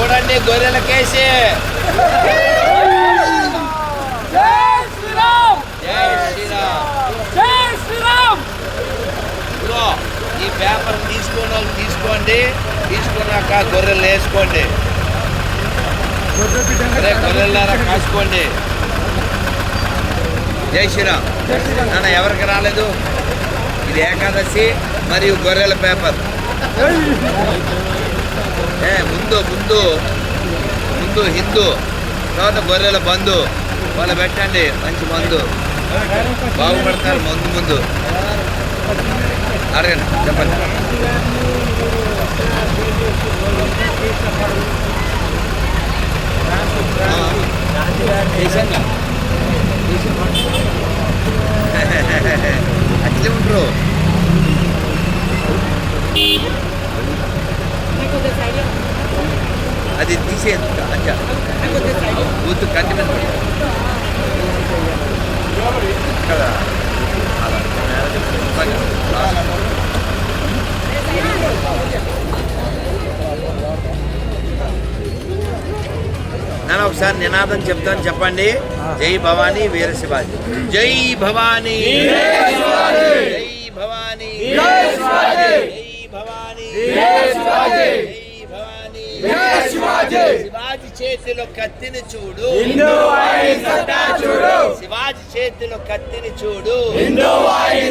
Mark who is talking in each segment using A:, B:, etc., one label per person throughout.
A: చూడండి గొర్రెల కేసి. ఈ పేపర్ తీసుకున్న వాళ్ళు తీసుకోండి తీసుకున్నాక గొర్రెలు వేసుకోండి. గొర్రెలారా కాసుకోండి. జై శ్రీరామ్. నాన్న ఎవరికి రాలేదు? ఇది ఏకాదశి మరియు గొర్రెల పేపర్. ఏ ముందు ముందు. ముందు హిందూ. తర్వాత గొర్రెల బంధు వాళ్ళు పెట్టండి మంచి మందు. బాగుపడతారు ముందు ముందు. అడగండి చెప్పండి. అట్లే ఉంటారు అది తీసేది అచ్చా. గుర్తు కంటి మీద కదా నేను ఒకసారి నినాదం చెప్తాను చెప్పండి. జై భవానీ వీర శివాజీ. జై భవానీ. శివాజీ. చేతిలో కత్తిని చూడు. శివాజీ చేతిలో కత్తిని చూడు.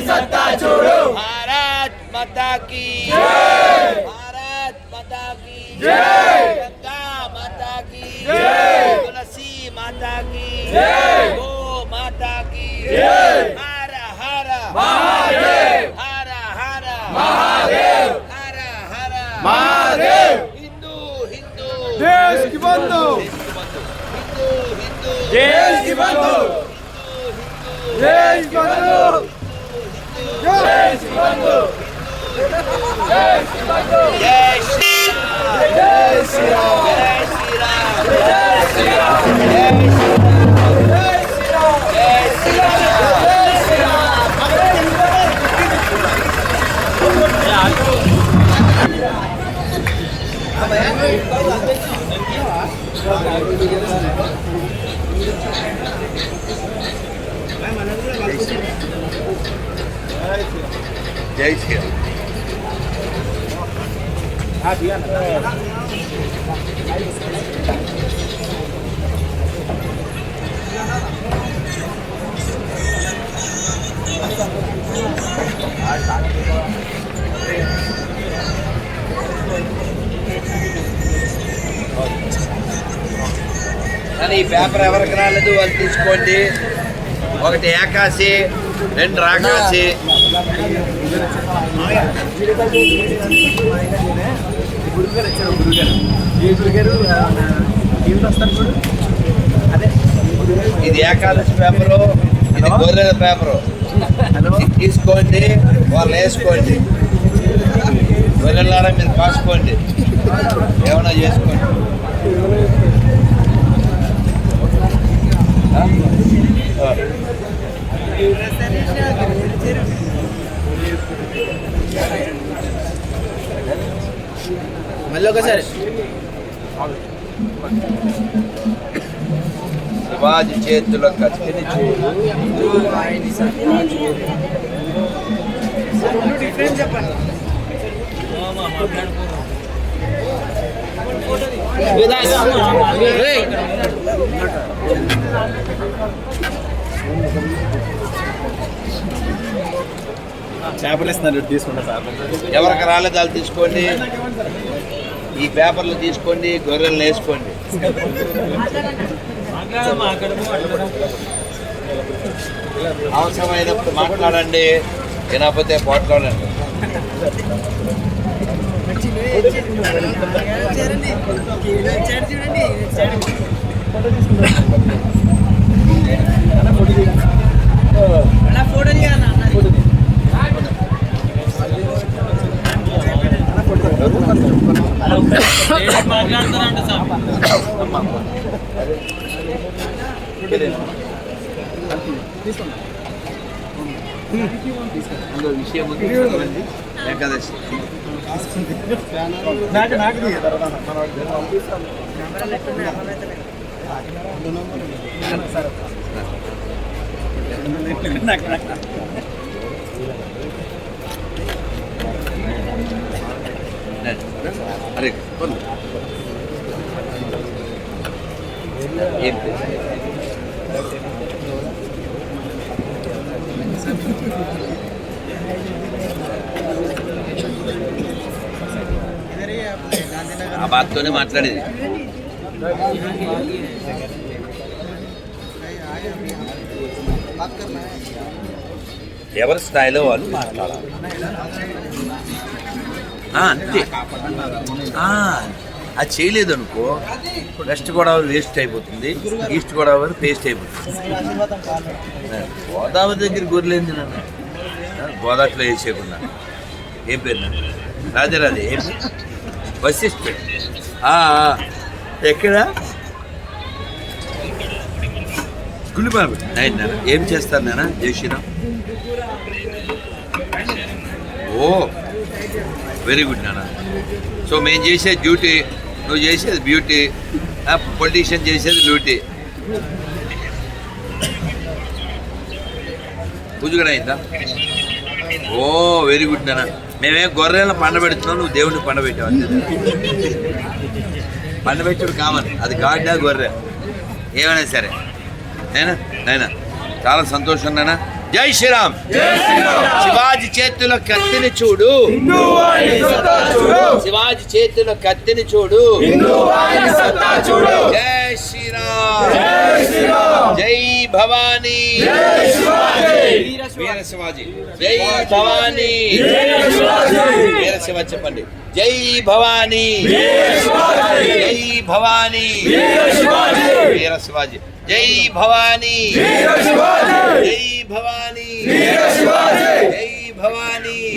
A: సత్తా చూడు. భారత్ మతాకి భారత్ మతాకి గంగా మతాకి తులసి మాతాకి గో మాతాకి హర హర. హర హర. Mahadev! Hindu, Hindu! Deus
B: que mandou! Hindu,
A: Hindu! Deus
B: que mandou! Deus
A: que
B: mandou! Deus que mandou! Deus que
A: mandou! Deus
B: que mandou!
A: Deus que
B: mandou! Deus
A: que mandou!
B: Deus que
A: mandou! Deus
B: que mandou!
A: જય શ્રી હા ભૈયા కానీ ఈ paper ఎవరికి రాలేదు వాళ్ళు తీసుకోండి. ఒకటి ఏకాశి రెండు రాకాశి. ఇది ఏకాదశి పేపరు ఇది గొర్రెల పేపరు. తీసుకోండి వాళ్ళు వేసుకోండి. గొర్రెలారా మీరు కాసుకోండి. ఏమైనా చేసుకోండి.
B: మళ్ళీ ఒకసారి
A: శివాజీ చేతిలో కత్తిని చూడు
C: చేపలు ఇస్తున్నారు తీసుకుంటా సార్.
A: ఎవరికి రాలేదు వాళ్ళు తీసుకోండి ఈ పేపర్లు తీసుకోండి గొర్రెలు వేసుకోండి. అవసరమైనప్పుడు మాట్లాడండి వినకపోతే పోట్లాడండి. అందులో విషయం ఏకాదశి
C: నాకు నాకు దిగే
A: అరే? ఆ బాత్తోనే మాట్లాడేది ఎవరి స్థాయిలో వాళ్ళు మాట్లాడాలి. అంతే. అది చేయలేదు అనుకో వెస్ట్ గోదావరి వేస్ట్ అయిపోతుంది ఈస్ట్ గోదావరి పేస్ట్ అయిపోతుంది. గోదావరి దగ్గర గొర్రెలేంది నన్ను? గోదావరిలో వేసేయకుండా. ఏం పేరు రాజే రాజరాజే ఏం పేరు? ఎక్కడ? బాబు. నేను ఏం చేస్తారు నాన్న Jai Shriram? Oh very good నాన్న. సో మేము చేసే డ్యూటీ నువ్వు చేసేది బ్యూటీ పొలిటీషియన్ చేసేది డ్యూటీ పూజ అయిందా? ఓ వెరీ గుడ్ నాన్న. మేమే గొర్రెలను పండబెడుతున్నావు నువ్వు దేవుడిని పండబెట్టావు పండబెట్టుడు కామన్ అది గాడ్డా గొర్రె. ఏమైనా సరే. నేనా? నైనా? చాలా సంతోషం నాన్న జై శ్రీరామ్. శివాజీ చేతిలో కత్తిని చూడు. శివాజీ చేతిలో కత్తిని చూడు. జై శ్రీరామ్. జై భవానీ. వీర శివాజీ జై భవానీ. వీర శివ చెప్పండి. జై భవానీ. జై భవానీ. వీర శివాజీ జై భవానీ. జై భవానీ. జై భవానీ.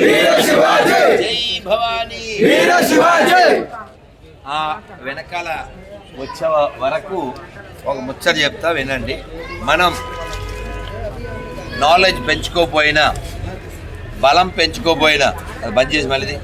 A: జై భవానీ. ఆ వెనకాల వచ్చే వరకు ఒక ముచ్చట చెప్తా వినండి. మనం నాలెడ్జ్ పెంచుకోపోయినా బలం పెంచుకోపోయినా అది బంద్ చేసి మళ్ళీ